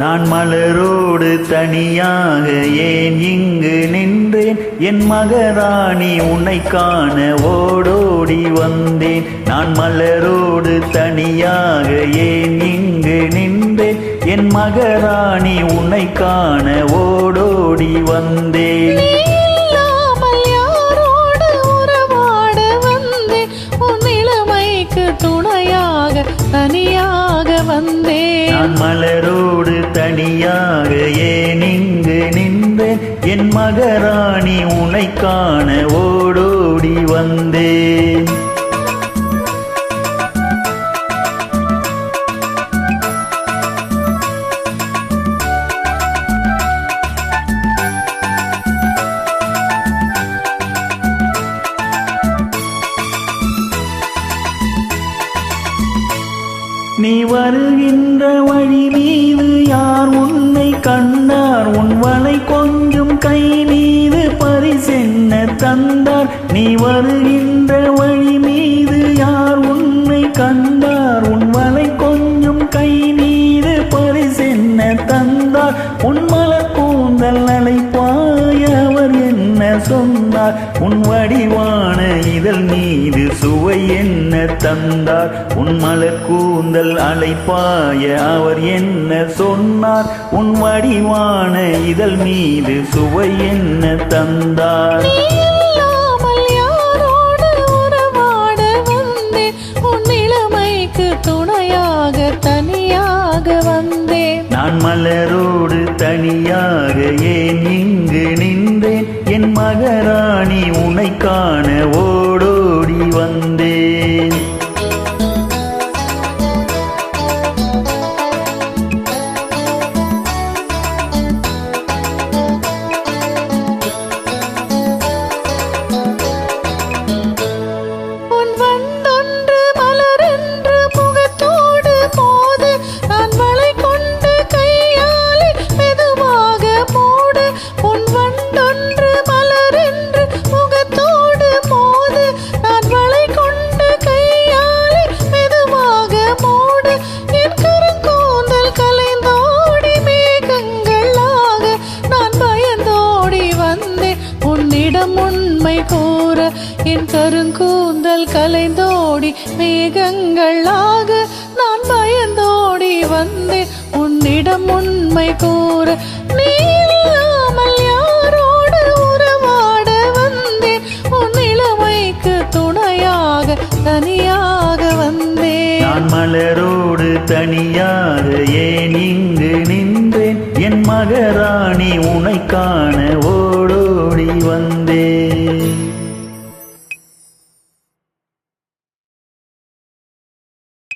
நான் மலரோடு தனியாக ஏன் இங்கு நின்றேன்? என் மகராணி உன்னை காண ஓடோடி வந்தேன். நான் மலரோடு தனியாக ஏன் இங்கு நின்றேன்? என் மகராணி உன்னை காண ஓடோடி வந்தேன். நீ வந்தேன்? துணையாக தனியாக வந்தேன். நான் மலரோடு தனியாக ஏன் இங்கு நின்றேன்? என் மகராணி உன்னை காண ஓடோடி வந்தேன். நீ வருகின்ற வழி மீது யார் உன்னை கண்டார்? உன் வலை கொஞ்சம் கை மீது பரிசென்ன தந்தார். நீ வருகின்ற வழி மீது யார் உன்னை கண்டார்? உன் வலை கொஞ்சம் கை மீது பரிசென்ன தந்தார். உன் மலர் கூந்தல் அலைப்பாய அவர் என்ன சொன்ன சொன்னார் உன் வடிவான இதழ் மீது சுவை என்ன தந்தார்? உன் மலர் கூந்தல் அலைப்பாய அவர் என்ன சொன்னார்? உன் வடிவான இதழ் மீது சுவை என்ன தந்தார்? நான் மலரோடு தனியாக ஏன் இங்கு நின்றேன் என் மகராணி உனை காண ஓடோடி வந்தேன். ஒன்று உன்னிடம் உண்மை கூற என் கருங்கூந்தல் கலைந்தோடி மேகங்களாக நான் பயந்தோடி வந்தேன். உன்னிடம் உண்மை கூற நீ இல்லாமல் யாரோடு உறவாட வந்தேன். உன் இளமைக்கு துணையாக தனியாக வந்தேன். நான் மலரோடு தனியாக ஏன் இங்கு நின்றேன்? என் மகராணி உன்னை காண day